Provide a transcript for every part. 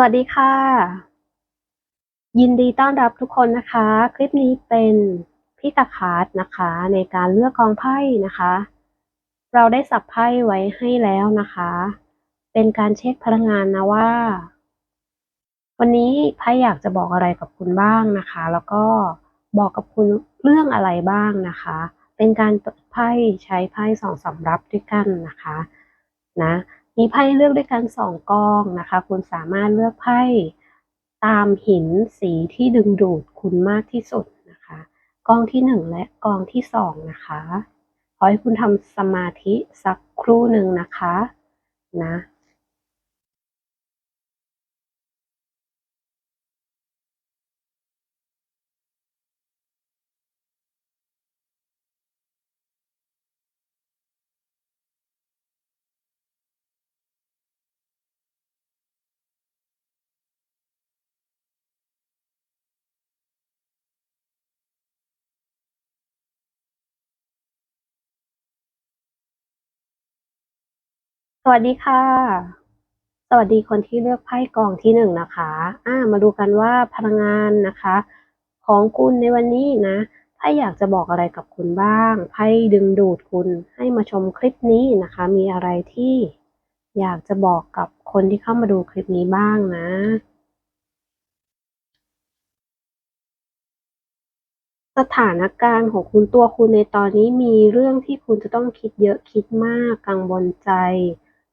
วัสดีค่ะ ยินดีต้อนรับทุกคนนะคะ คลิปนี้เป็นพี่ตาคาร์ดนะคะ ในการเลือกกองไพ่นะคะ เราได้สับไพ่ไว้ให้แล้วนะคะ เป็นการเช็คพลังงานนะว่า วันนี้ไพ่อยากจะบอกอะไรกับคุณบ้างนะคะ แล้วก็บอกกับคุณเรื่องอะไรบ้างนะคะ เป็นการเปิดไพ่ใช้ไพ่สองสำรับด้วยกันนะคะ นะ มีไพ่เลือกด้วยกันสองกองนะคะ คุณสามารถเลือกไพ่ตามหินสีที่ดึงดูดคุณมากที่สุดนะคะ กองที่หนึ่งและกองที่สองนะคะขอให้คุณทำสมาธิสักครู่หนึ่งนะคะ นะ สวัสดีค่ะ สวัสดีคนที่เลือกไพ่กองที่หนึ่งนะคะอ่ามาดูกันว่าพลังงานนะคะ ของคุณในวันนี้นะไพ่อยากจะบอกอะไรกับคุณบ้างไพ่ดึงดูดคุณให้มาชมคลิปนี้นะคะ มีอะไรที่อยากจะบอกกับคนที่เข้ามาดูคลิปนี้บ้างนะสถานการณ์ของคุณตัวคุณในตอนนี้มีเรื่องที่คุณจะต้องคิดเยอะคิดมากกังวลใจ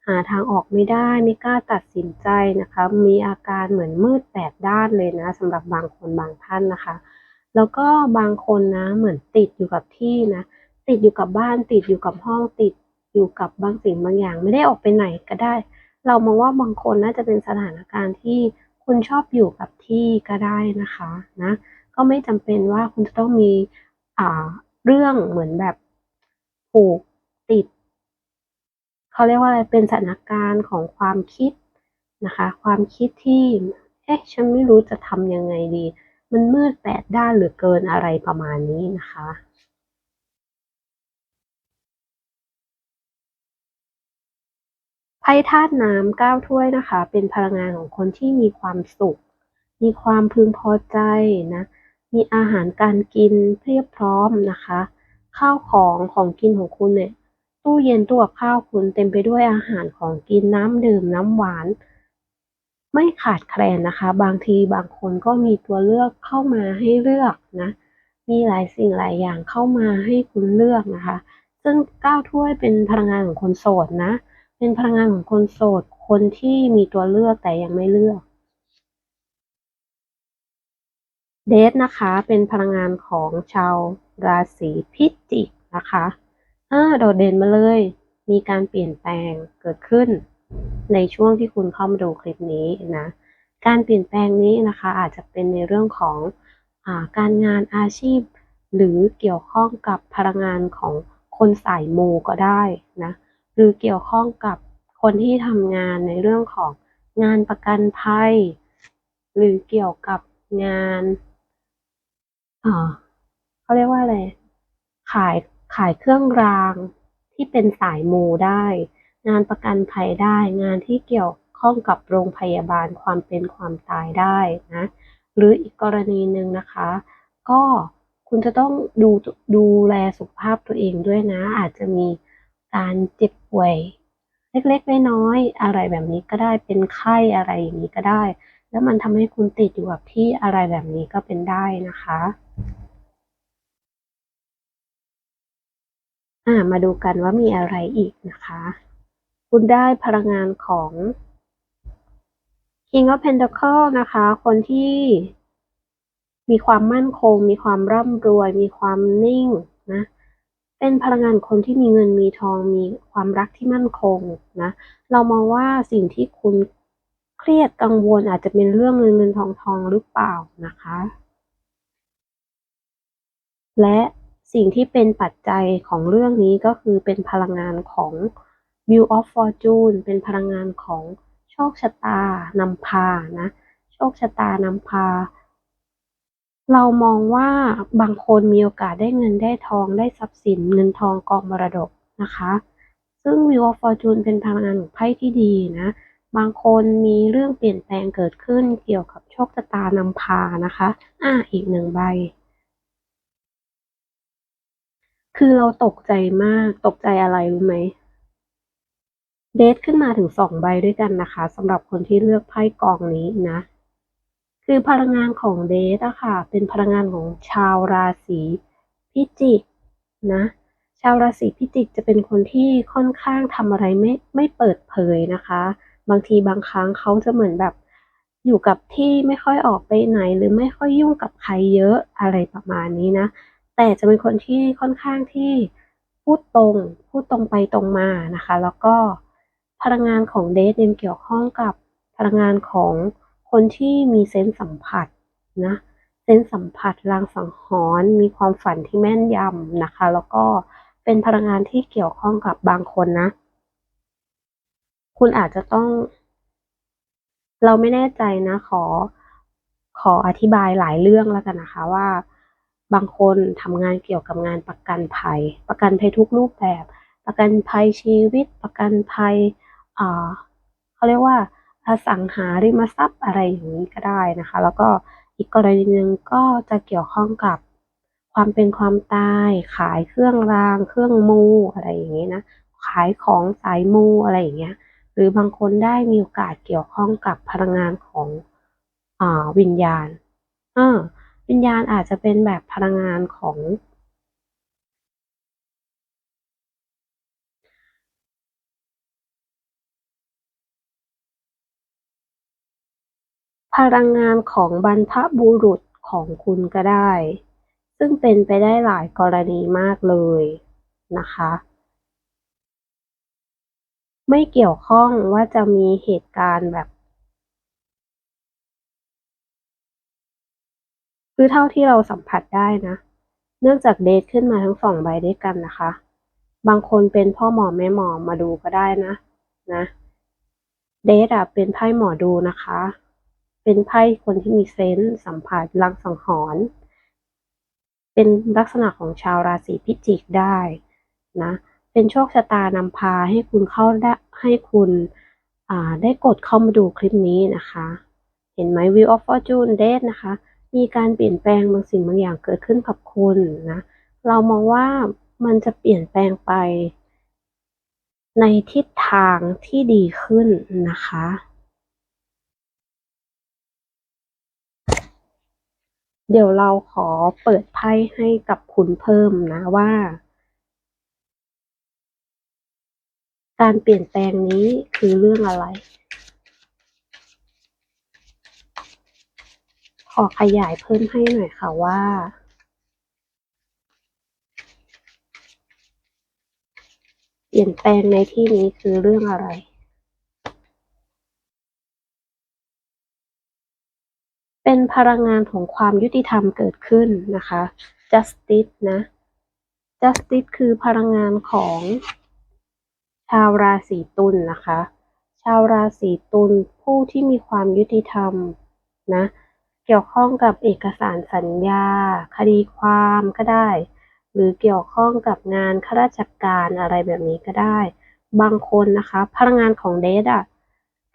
หาทางออกไม่ได้ไม่กล้าตัดสินใจนะคะ มีอาการเหมือนมืดแปดด้านเลยนะสำหรับบางคนบางท่านนะคะ แล้วก็บางคนนะเหมือนติดอยู่กับที่นะ ติดอยู่กับบ้านติดอยู่กับห้องติดอยู่กับบางสิ่งบางอย่าง ไม่ได้ออกไปไหนก็ได้ เรามองว่าบางคนน่าจะเป็นสถานการณ์ที่คุณชอบอยู่กับที่ก็ได้นะคะนะก็ไม่จำเป็นว่าคุณจะต้องมีอ่าเรื่องเหมือนแบบผูก เขาเรียกว่าอะไรเป็นสถานการณ์ของความคิดนะคะ ความคิดที่เอ๊ะฉันไม่รู้จะทำยังไงดี มันมืดแปดด้านหลือเกินอะไรประมาณนี้นะคะไพ่ธาตุน้ำเก้าถ้วยนะคะ เป็นพลังงานของคนที่มีความสุข มีความพึงพอใจนะ มีอาหารการกินเพียบพร้อมนะคะ ข้าวของของกินของคุณเนี่ย ตู้เย็นตู้กับข้าวคุณเต็มไปด้วยอาหารของกินน้ำดื่มน้ำหวาน ไม่ขาดแคลนนะคะ บางทีบางคนก็มีตัวเลือกเข้ามาให้เลือกนะ มีหลายสิ่งหลายอย่างเข้ามาให้คุณเลือกนะคะ ซึ่งก้าถ้วยเป็นพลังงานของคนโสดนะ เป็นพลังงานของคนโสด คนที่มีตัวเลือกแต่ยังไม่เลือกเดทนะคะเป็นพลังงานของชาวราศีพิจิกนะคะ อ่าโดดเด่นมาเลย มีการเปลี่ยนแปลงเกิดขึ้น ในช่วงที่คุณเข้ามาดูคลิปนี้นะ การเปลี่ยนแปลงนี้นะคะ อาจจะเป็นในเรื่องของอาการงานอาชีพ หรือเกี่ยวข้องกับพลังงานของคนสายมูก็ได้นะหรือเกี่ยวข้องกับคนที่ทำงานในเรื่องของงานประกันภัย หรือเกี่ยวกับงานอ่าเขาเรียกว่าอะไร ขาย ขายเครื่องรางที่เป็นสายมูได้ งานประกันภัยได้ งานที่เกี่ยวข้องกับโรงพยาบาลความเป็นความตายได้นะ หรืออีกกรณีหนึ่งนะคะ ก็คุณจะต้องดูดูแลสุขภาพตัวเองด้วยนะ อาจจะมีการเจ็บป่วยเล็กๆน้อยๆอะไรแบบนี้ก็ได้เป็นไข้อะไรอย่างนี้ก็ได้ แล้วมันทำให้คุณติดอยู่กับที่อะไรแบบนี้ก็เป็นได้นะคะ อ่ามาดูกันว่ามีอะไรอีกนะคะ คุณได้พลังงานของ King of Pentacle นะคะ คนที่มีความมั่นคง มีความร่ำรวย มีความนิ่งนะ เป็นพลังงานคนที่มีเงินมีทอง มีความรักที่มั่นคงนะ เรามองว่าสิ่งที่คุณเครียดกังวลอาจจะเป็นเรื่องเงินเงินทองทองหรือเปล่านะคะ และ สิ่งที่เป็นปัจจัยของเรื่องนี้ก็คือเป็นพลังงานของ Wheel of Fortune เป็นพลังงานของโชคชะตานำพานะโชคชะตานำพา เรามองว่าบางคนมีโอกาสได้เงินได้ทองได้ทรัพย์สินเงินทองกองมรดกนะคะ ซึ่ง Wheel of Fortune เป็นพลังงานของไพ่ที่ดีนะบางคนมีเรื่องเปลี่ยนแปลงเกิดขึ้นเกี่ยวกับโชคชะตานำพานะคะ อ่าอีกหนึ่งใบ คือเราตกใจมากตกใจอะไรรู้ไหมเดทขึ้นมาถึงสองใบด้วยกันนะคะสำหรับคนที่เลือกไพ่กองนี้นะ คือพลังงานของเดทอะค่ะ เป็นพลังงานของชาวราศีพิจิกนะ ชาวราศีพิจิกจะเป็นคนที่ค่อนข้างทำอะไรไม่ไม่เปิดเผยนะคะ บางทีบางครั้งเขาจะเหมือนแบบอยู่กับที่ไม่ค่อยออกไปไหน หรือไม่ค่อยยุ่งกับใครเยอะอะไรประมาณนี้นะ แต่จะเป็นคนที่ค่อนข้างที่พูดตรง พูดตรงไปตรงมานะคะ แล้วก็พลังงานของเดทยังเกี่ยวข้องกับพลังงานของคนที่มีเซนส์สัมผัสนะเซนส์สัมผัสลางสังหรณ์มีความฝันที่แม่นยำนะคะ แล้วก็เป็นพลังงานที่เกี่ยวข้องกับบางคนนะ คุณอาจจะต้อง เราไม่แน่ใจนะ ขอขออธิบายหลายเรื่องแล้วกันนะคะว่า บางคนทำงานเกี่ยวกับงานประกันภัย ประกันภัยทุกรูปแบบ ประกันภัยชีวิต ประกันภัยเขาเรียกว่าอสังหาริมทรัพย์อะไรอย่างนี้ก็ได้นะคะ แล้วก็อีกกรณีหนึ่งก็จะเกี่ยวข้องกับความเป็นความตายขายเครื่องราง เครื่องมูอะไรอย่างนี้นะขายของสายมูอะไรอย่างเงี้ยหรือบางคนได้มีโอกาสเกี่ยวข้องกับพลังงานของอวิญญาณเออ วิญญาณอาจจะเป็นแบบพลังงานของ พลังงานของบรรพบุรุษของคุณก็ได้ ซึ่งเป็นไปได้หลายกรณีมากเลยนะคะ ไม่เกี่ยวข้องว่าจะมีเหตุการณ์แบบ คือเท่าที่เราสัมผัสได้นะ เนื่องจากเดทขึ้นมาทั้งสองใบด้วยกันนะคะ บางคนเป็นพ่อหมอแม่หมอมาดูก็ได้นะนะเดทอะเป็นไพ่หมอดูนะคะ เป็นไพ่คนที่มีเซนส์สัมผัสลังสังหรณ์เป็นลักษณะของชาวราศีพิจิกได้นะ เป็นโชคชะตานำพาให้คุณเข้าได้ให้คุณได้กดเข้ามาดูคลิปนี้นะคะ เห็นไหม Wheel of Fortune Date นะคะ มีการเปลี่ยนแปลงบางสิ่งบางอย่างเกิดขึ้นกับคุณนะ เรามองว่ามันจะเปลี่ยนแปลงไป ในทิศทางที่ดีขึ้นนะคะ เดี๋ยวเราขอเปิดไพ่ให้กับคุณเพิ่มนะว่า การเปลี่ยนแปลงนี้คือเรื่องอะไร อขยายเพิ่มให้หน่อยค่ะว่า เปลี่ยนแปลงในที่นี้คือเรื่องอะไรเป็นพลังงานของความยุติธรรมเกิดขึ้นนะคะ justice นะ justice คือพลังงานของชาวราศีตุลนนะคะ ชาวราศีตุลผู้ที่มีความยุติธรรมนะ เกี่ยวข้องกับเอกสารสัญญา คดีความก็ได้ หรือเกี่ยวข้องกับงานข้าราชการอะไรแบบนี้ก็ได้ บางคนนะคะพลังงานของเดทอะ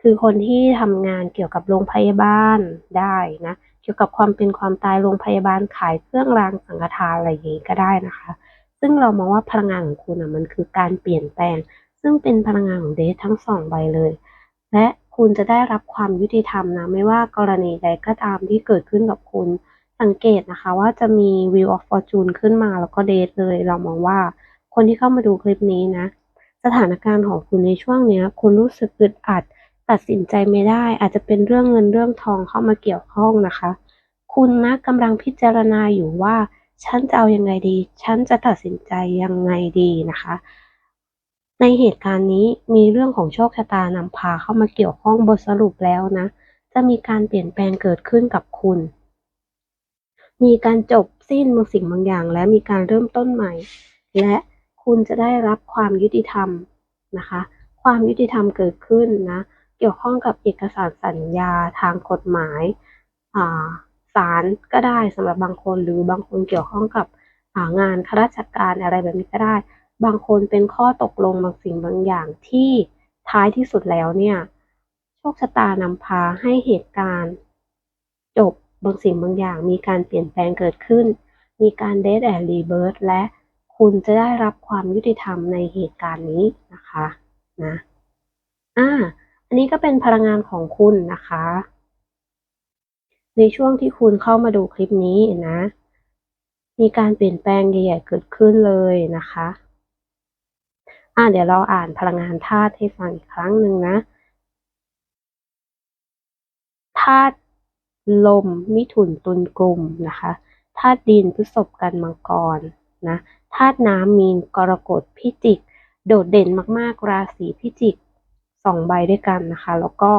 คือคนที่ทำงานเกี่ยวกับโรงพยาบาลได้นะเกี่ยวกับความเป็นความตายโรงพยาบาลขายเครื่องรางสังฆทานอะไรอย่างนี้ก็ได้นะคะ ซึ่งเรามองว่าพลังงานของคุณอะมันคือการเปลี่ยนแปลง ซึ่งเป็นพลังงานของเดททั้งสองใบเลย และ คุณจะได้รับความยุติธรรมนะ ไม่ว่ากรณีใดก็ตามที่เกิดขึ้นกับคุณ สังเกตนะคะว่าจะมี Wheel of Fortune ขึ้นมาแล้วก็เดทเลย เรามองว่าคนที่เข้ามาดูคลิปนี้นะ สถานการณ์ของคุณในช่วงนี้คุณรู้สึกอึดอัด ตัดสินใจไม่ได้ อาจจะเป็นเรื่องเงินเรื่องทองเข้ามาเกี่ยวข้องนะคะ คุณนะกำลังพิจารณาอยู่ว่าฉันจะเอายังไงดี ฉันจะตัดสินใจยังไงดีนะคะ ในเหตุการณ์นี้มีเรื่องของโชคชะตานำพาเข้ามาเกี่ยวข้องบทสรุปแล้วนะ จะมีการเปลี่ยนแปลงเกิดขึ้นกับคุณ มีการจบสิ้นบางสิ่งบางอย่าง และมีการเริ่มต้นใหม่ และคุณจะได้รับความยุติธรรมนะคะ ความยุติธรรมเกิดขึ้นนะ เกี่ยวข้องกับเอกสารสัญญาทางกฎหมายศาลก็ได้สำหรับบางคนหรือบางคนเกี่ยวข้องกับงานข้าราชการอะไรแบบนี้ก็ได้ บางคนเป็นข้อตกลงบางสิ่งบางอย่างที่ท้ายที่สุดแล้วเนี่ย โชคชะตานำพาให้เหตุการณ์ จบบางสิ่งบางอย่าง มีการเปลี่ยนแปลงเกิดขึ้น มีการเดทแอนด์รีเบิร์และคุณจะได้รับความยุติธรรมในเหตุการณ์นี้นะคะนะอ่าอันนี้ก็เป็นพลังงานของคุณนะคะ ในช่วงที่คุณเข้ามาดูคลิปนี้นะ มีการเปลี่ยนแปลงใหญ่ๆเกิดขึ้นเลยนะคะ อ่าเดี๋ยวเราอ่านพลังงานธาตุให้ฟังอีกครั้งหนึ่งนะธาตุลมมิถุนตุลกลุ่มนะคะธาตุดินพฤษภกันมังกรนะธาตุน้ำมีนกรกฎพิจิก โดดเด่นมากๆ ราศีพิจิกสองใบด้วยกันนะคะ แล้วก็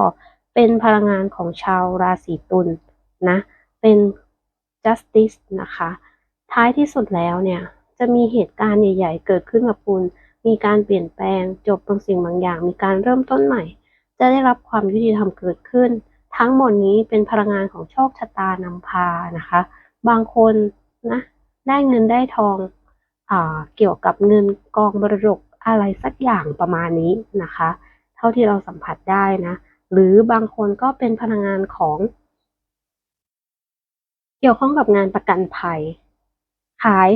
เป็นพลังงานของชาวราศีตุลนะ เป็น justice นะคะ ท้ายที่สุดแล้วเนี่ย จะมีเหตุการณ์ใหญ่ ๆ เกิดขึ้นกับคุณ มีการเปลี่ยนแปลง จบบางสิ่งบางอย่าง มีการเริ่มต้นใหม่ จะได้รับความยุติธรรมเกิดขึ้น ทั้งหมดนี้เป็นพลังงานของโชคชะตานำพานะคะ บางคนนะได้เงินได้ทองอเกี่ยวกับเงินกองมรดกอะไรสักอย่างประมาณนี้นะคะ เท่าที่เราสัมผัสได้นะ หรือบางคนก็เป็นพลังงานของ เกี่ยวข้องกับงานประกันภัย ขาย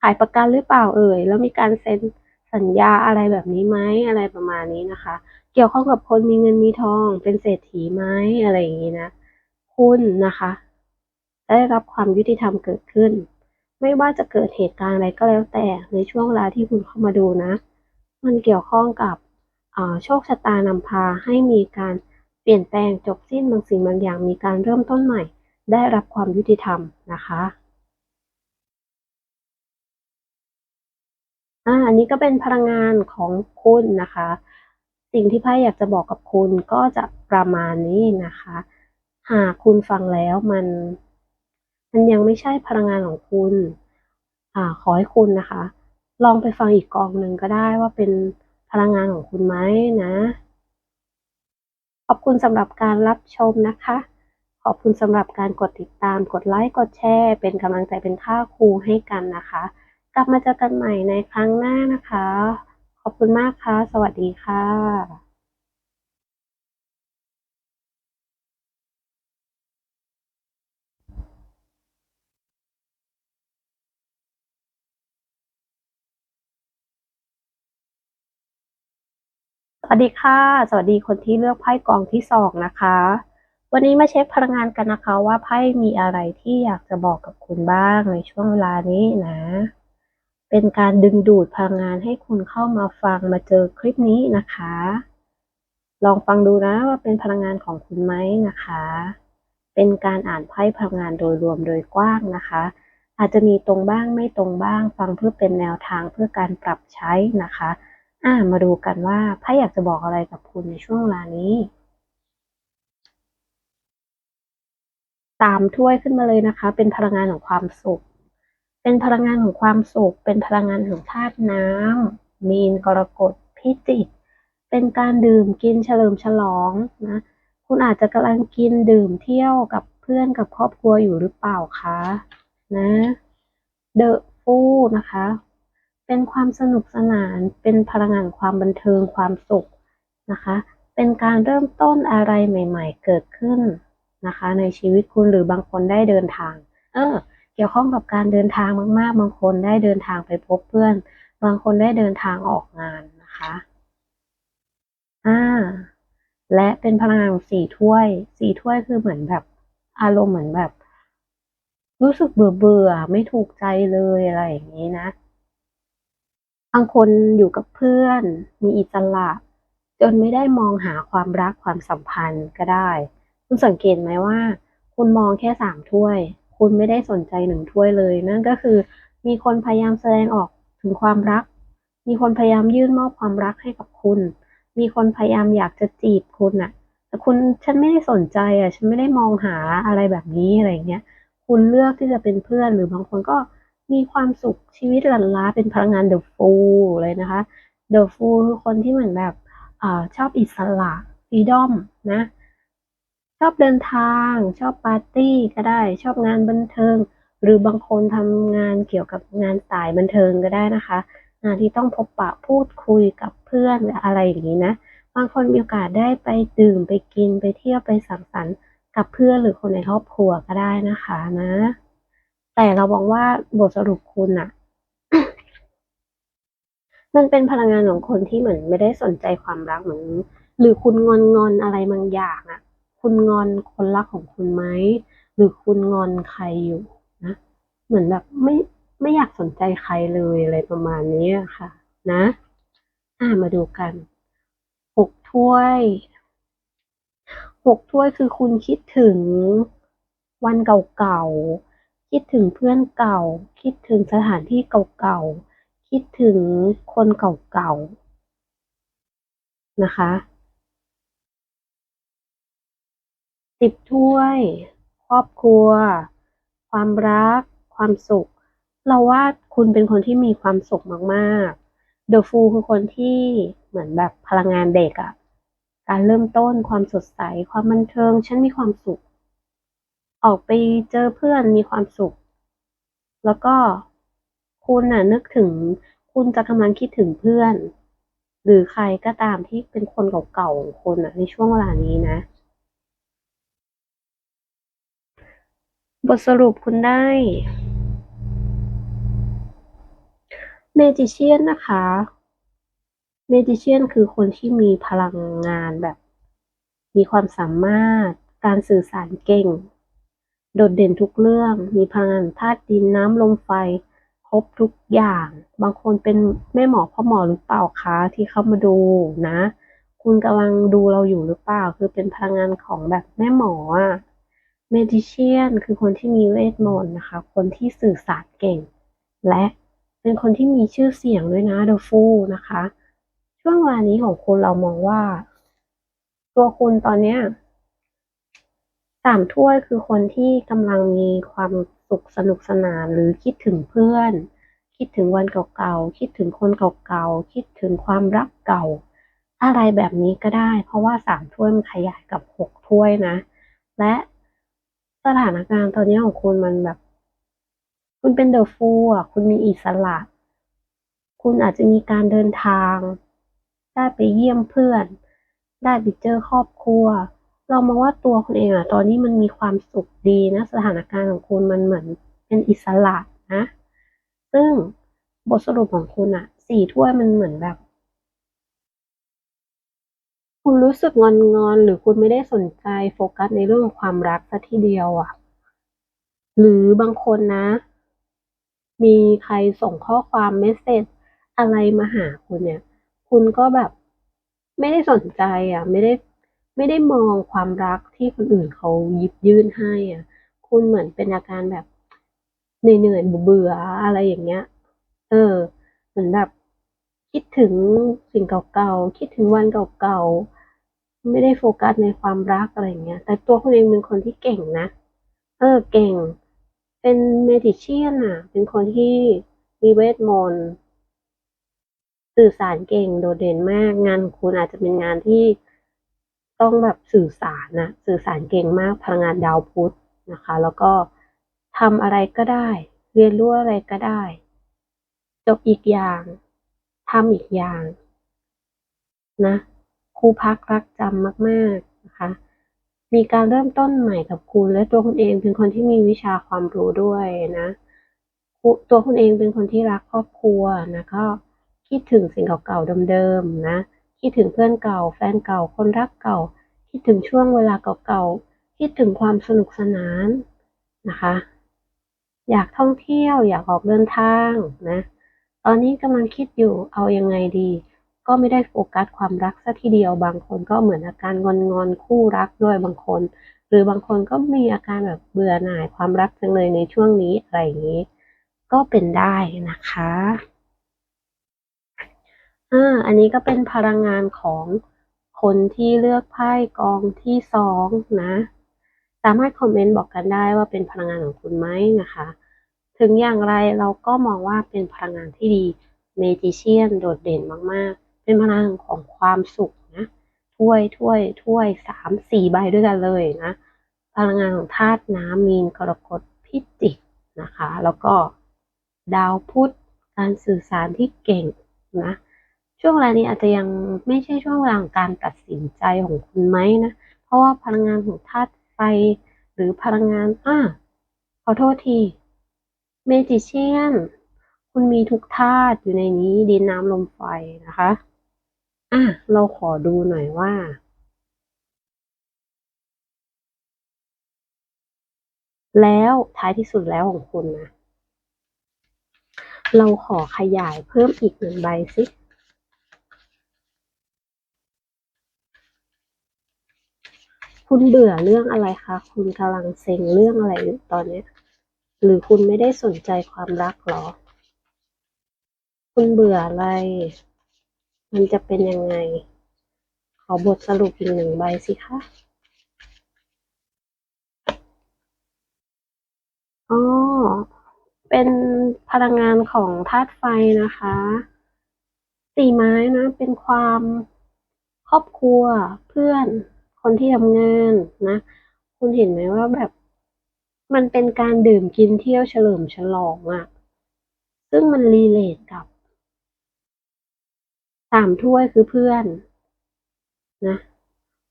ขายประกันหรือเปล่าเอ่ย แล้วมีการเซ็นสัญญาอะไรแบบนี้ไหมอะไรประมาณนี้นะคะ เกี่ยวข้องกับคนมีเงินมีทองเป็นเศรษฐีไหมอะไรอย่างนี้นะ คุณนะคะได้รับความยุติธรรมเกิดขึ้น ไม่ว่าจะเกิดเหตุการณ์อะไรก็แล้วแต่ในช่วงเวลาที่คุณเข้ามาดูนะ มันเกี่ยวข้องกับโชคชะตานำพาให้มีการเปลี่ยนแปลงจบสิ้นบางสิ่งบางอย่างมีการเริ่มต้นใหม่ ได้รับความยุติธรรมนะคะ อ่าอันนี้ก็เป็นพลังงานของคุณนะคะ สิ่งที่ไพ่อยากจะบอกกับคุณก็จะประมาณนี้นะคะ หากคุณฟังแล้วมัน มันยังไม่ใช่พลังงานของคุณ อ่า ขอให้คุณนะคะ ลองไปฟังอีกกองหนึ่งก็ได้ว่าเป็นพลังงานของคุณไหมนะ ขอบคุณสำหรับการรับชมนะคะขอบคุณสำหรับการกดติดตาม กดไลค์ กดแชร์ เป็นกำลังใจเป็นค่าครูให้กันนะคะ ลับมาเจอกันใหม่ในครั้งหน้านะคะ ขอบคุณมากค่ะ สวัสดีค่ะสวัสดีค่ะ สวัสดีคนที่เลือกไพ่กองที่สองนะคะ วันนี้มาเช็คพลังงานกันนะคะ ว่าไพ่มีอะไรที่อยากจะบอกกับคุณบ้างในช่วงเวลานี้นะ เป็นการดึงดูดพลังงานให้คุณเข้ามาฟังมาเจอคลิปนี้นะคะ ลองฟังดูนะว่าเป็นพลังงานของคุณไหมนะคะ เป็นการอ่านไพ่พลังงานโดยรวมโดยกว้างนะคะ อาจจะมีตรงบ้างไม่ตรงบ้าง ฟังเพื่อเป็นแนวทางเพื่อการปรับใช้นะคะอ่ามาดูกันว่าไพ่อยากจะบอกอะไรกับคุณในช่วงเวลานี้ ตามถ้วยขึ้นมาเลยนะคะ เป็นพลังงานของความสุข เป็นพลังงานของความสุข เป็นพลังงานของธาตุน้ำมีนกรกฎพิจิกเป็นการดื่มกินเฉลิมฉลองนะ คุณอาจจะกำลังกินดื่มเที่ยวกับเพื่อนกับครอบครัวอยู่หรือเปล่าคะนะเดอะฟูนะคะ เป็นความสนุกสนาน เป็นพลังงานความบันเทิงความสุขนะคะ เป็นการเริ่มต้นอะไรใหม่ ๆ เกิดขึ้นนะคะ ในชีวิตคุณหรือบางคนได้เดินทาง เออ เกี่ยวข้องกับการเดินทางมาก ๆ บางคนได้เดินทางไปพบเพื่อน บางคนได้เดินทางออกงานนะคะอ่าและเป็นพลังงานสี่ถ้วย สี่ถ้วยคือเหมือนแบบอารมณ์เหมือนแบบ รู้สึกเบื่อเบื่อไม่ถูกใจเลยอะไรอย่างนี้นะ บางคนอยู่กับเพื่อน มีอิสระจนไม่ได้มองหาความรักความสัมพันธ์ก็ได้ คุณสังเกตไหมว่า คุณมองแค่สามถ้วย คุณไม่ได้สนใจหนึ่งถ้วยเลย นั่นก็คือมีคนพยายามแสดงออกถึงความรัก มีคนพยายามยื่นมอบความรักให้กับคุณ มีคนพยายามอยากจะจีบคุณอะแต่คุณฉันไม่ได้สนใจอะฉันไม่ได้มองหาอะไรแบบนี้อะไรเงี้ย คุณเลือกที่จะเป็นเพื่อนหรือบางคนก็มีความสุขชีวิตหลั่นล้าเป็นพลังงานเดอะฟูลเลยนะคะเดอะฟูลคือคนที่เหมือนแบบอชอบอิสระฟรีดอมนะ ชอบเดินทาง ชอบปาร์ตี้ก็ได้ ชอบงานบันเทิง หรือบางคนทำงานเกี่ยวกับงานสายบันเทิงก็ได้นะคะงานที่ต้องพบปะพูดคุยกับเพื่อนอะไรอย่างนี้นะ บางคนมีโอกาสได้ไปดื่มไปกินไปเที่ยวไปสังสรรค์กับเพื่อนหรือคนในครอบครัวก็ได้นะคะนะ แต่เรามองว่าบทสรุปคุณอะมันเป็นพลังงานของคนที่เหมือนไม่ได้สนใจความรักเหมือน หรือคุณงอนงอนอะไรบางอย่างอะ คุณงอนคนรักของคุณไหมหรือคุณงอนใครอยู่นะเหมือนแบบไม่ไม่อยากสนใจใครเลยอะไรประมาณนี้ค่ะ นะ อ่ามาดูกันหกถ้วยหกถ้วยคือคุณคิดถึงวันเก่าๆ คิดถึงเพื่อนเก่า คิดถึงสถานที่เก่าๆ คิดถึงคนเก่าๆ นะคะ สิบถ้วย ครอบครัว ความรัก ความสุข เราว่าคุณเป็นคนที่มีความสุขมากๆ The Fool คือคนที่เหมือนแบบพลังงานเด็กอะการเริ่มต้นความสดใส ความบันเทิง ฉันมีความสุข ออกไปเจอเพื่อนมีความสุข แล้วก็คุณน่ะนึกถึง คุณจะกำลังคิดถึงเพื่อน หรือใครก็ตามที่เป็นคนเก่าๆของคุณนะในช่วงเวลานี้นะ บทสรุปคุณได้เมจิเชียนนะคะเมจิเชียนคือคนที่มีพลังงานแบบ มีความสามารถการสื่อสารเก่ง โดดเด่นทุกเรื่อง มีพลังงานธาตุดินน้ำลมไฟ ครบทุกอย่าง บางคนเป็นแม่หมอพ่อหมอหรือเปล่าคะที่เข้ามาดูนะ คุณกำลังดูเราอยู่หรือเปล่า คือเป็นพลังงานของแบบแม่หมออะ เมจิเชียนคือคนที่มีเวทมนต์นะคะ คนที่สื่อสารเก่ง และเป็นคนที่มีชื่อเสียงด้วยนะ The Fool นะคะ ช่วงเวลานี้ของคุณเรามองว่า ตัวคุณตอนเนี้ยสามถ้วยคือคนที่กำลังมีความสุขสนุกสนานหรือคิดถึงเพื่อน คิดถึงวันเก่าๆคิดถึงคนเก่าๆคิดถึงความรักเก่า อะไรแบบนี้ก็ได้ เพราะว่าสามถ้วยมันขยายกับหกถ้วยนะ และ สถานการณ์ตอนนี้ของคุณมันแบบ คุณเป็นเดอะฟูอะ คุณมีอิสระ คุณอาจจะมีการเดินทาง ได้ไปเยี่ยมเพื่อน ได้ไปเจอครอบครัว เรามองว่าตัวคุณเองอะ ตอนนี้มันมีความสุขดีนะ สถานการณ์ของคุณมันเหมือนเป็นอิสระนะ ซึ่งบทสรุปของคุณอะ สี่ถ้วยมันเหมือนแบบ คุณรู้สึกงอนงอนหรือคุณไม่ได้สนใจโฟกัสในเรื่องของความรักซะทีเดียวอะ หรือบางคนนะ มีใครส่งข้อความเมสเซจอะไรมาหาคุณเนี่ย คุณก็แบบไม่ได้สนใจอะ ไม่ได้ไม่ได้มองความรักที่คนอื่นเขาหยิบยื่นให้อะ คุณเหมือนเป็นอาการแบบเหนื่อยเบื่ออะไรอย่างเงี้ย เออ เหมือนแบบคิดถึงสิ่งเก่าๆ คิดถึงวันเก่าๆ ไม่ได้โฟกัสในความรักอะไรเงี้ย แต่ตัวคุณเองเป็นคนที่เก่งนะ เออเก่ง เป็นเมจิเชียนอะ เป็นคนที่มีเวทมนต์สื่อสารเก่งโดดเด่นมาก งานคุณอาจจะเป็นงานที่ต้องแบบสื่อสารนะสื่อสารเก่งมากพลังงานดาวพุธนะคะ แล้วก็ทำอะไรก็ได้ เรียนรู้อะไรก็ได้ จบอีกอย่างทำอีกอย่างนะ ครูพักรักจำมากๆนะคะ มีการเริ่มต้นใหม่กับคุณและตัวคุณเองเป็นคนที่มีวิชาความรู้ด้วยนะตัวคุณเองเป็นคนที่รักครอบครัวนะก็คิดถึงสิ่งเก่าๆเดิมๆนะคิดถึงเพื่อนเก่า แฟนเก่าคนรักเก่า คิดถึงช่วงเวลาเก่าๆคิดถึงความสนุกสนานนะคะ อยากท่องเที่ยวอยากออกเดินทางนะ ตอนนี้กำลังคิดอยู่เอายังไงดี ก็ไม่ได้โฟกัสความรักซะทีเดียว บางคนก็เหมือนอาการงอนงอนๆคู่รักด้วยบางคน หรือบางคนก็มีอาการแบบเบื่อหน่ายความรักจังเลยในช่วงนี้อะไรอย่างนี้ ก็เป็นได้นะคะอ่าอันนี้ก็เป็นพลังงานของคนที่เลือกไพ่กองที่สองนะ สามารถคอมเมนต์บอกกันได้ว่าเป็นพลังงานของคุณไหมนะคะ ถึงอย่างไรเราก็มองว่าเป็นพลังงานที่ดีเมจิเชียนโดดเด่นมาก ๆ เป็นพลังของความสุขนะถ้วยถ้วยถ้วยสามสี่ใบด้วยกันเลยนะพลังงานของธาตุน้ำมีนกรกฎพิจิกนะคะ แล้วก็ดาวพุธการสื่อสารที่เก่งนะช่วงเวลานี้อาจจะยังไม่ใช่ช่วงเวลาของการตัดสินใจของคุณไหมนะเพราะว่าพลังงานของธาตุไฟ หรือพลังงานอ่าขอโทษทีเมจิเชียนคุณมีทุกธาตุอยู่ในนี้ดินน้ำลมไฟนะคะ อะ เราขอดูหน่อยว่าแล้วท้ายที่สุดแล้วของคุณนะ เราขอขยายเพิ่มอีกหนึ่งใบสิ คุณเบื่อเรื่องอะไรคะ คุณกำลังเซ็งเรื่องอะไรอยู่ตอนนี้ หรือคุณไม่ได้สนใจความรักหรอ คุณเบื่ออะไร มันจะเป็นยังไง ขอบทสรุปอีกหนึ่งใบสิคะอ๋อ เป็นพลังงานของธาตุไฟนะคะ สี่ไม้นะ เป็นความครอบครัวเพื่อนคนที่ทำงานนะ คุณเห็นไหมว่าแบบ มันเป็นการดื่มกินเที่ยวเฉลิมฉลองอะซึ่งมันรีเลทกับ สามถ้วยคือเพื่อนนะ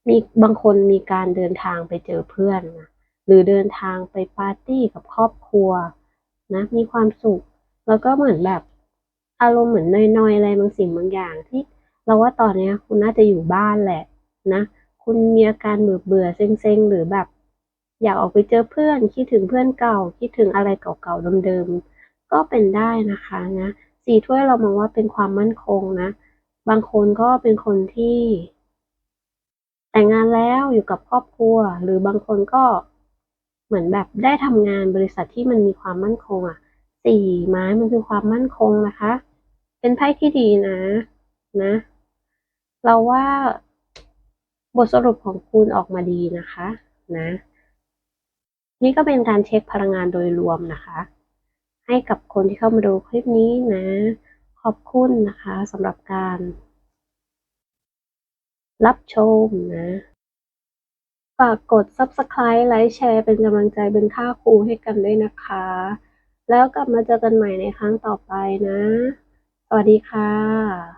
มีบางคนมีการเดินทางไปเจอเพื่อนนะหรือเดินทางไปปาร์ตี้กับครอบครัวนะมีความสุข แล้วก็เหมือนแบบอารมณ์เหมือนน้อยๆอะไรบางสิ่งบางอย่างที่ เราว่าตอนนี้คุณน่าจะอยู่บ้านแหละนะคุณมีอาการเบื่อเบื่อๆเซ็งๆหรือแบบ อยากออกไปเจอเพื่อนคิดถึงเพื่อนเก่า คิดถึงอะไรเก่าๆเดิมๆก็เป็นได้นะคะนะสี่ถ้วยเรามองว่าเป็นความมั่นคงนะ บางคนก็เป็นคนที่ แต่งงานแล้วอยู่กับครอบครัว หรือบางคนก็เหมือนแบบได้ทำงานบริษัทที่มันมีความมั่นคงอะสี่ไม้มันคือความมั่นคงนะคะ เป็นไพ่ที่ดีนะนะ เราว่าบทสรุปของคุณออกมาดีนะคะนะ นี่ก็เป็นการเช็คพลังงานโดยรวมนะคะ ให้กับคนที่เข้ามาดูคลิปนี้นะ อบคุณนะคะสำหรับการ รับชมนะ ฝากกด subscribe ไลค์แชร์เป็นกำลังใจเป็นค่าครูให้กันด้วยนะคะ แล้วกลับมาเจอกันใหม่ในครั้งต่อไปนะ สวัสดีค่ะ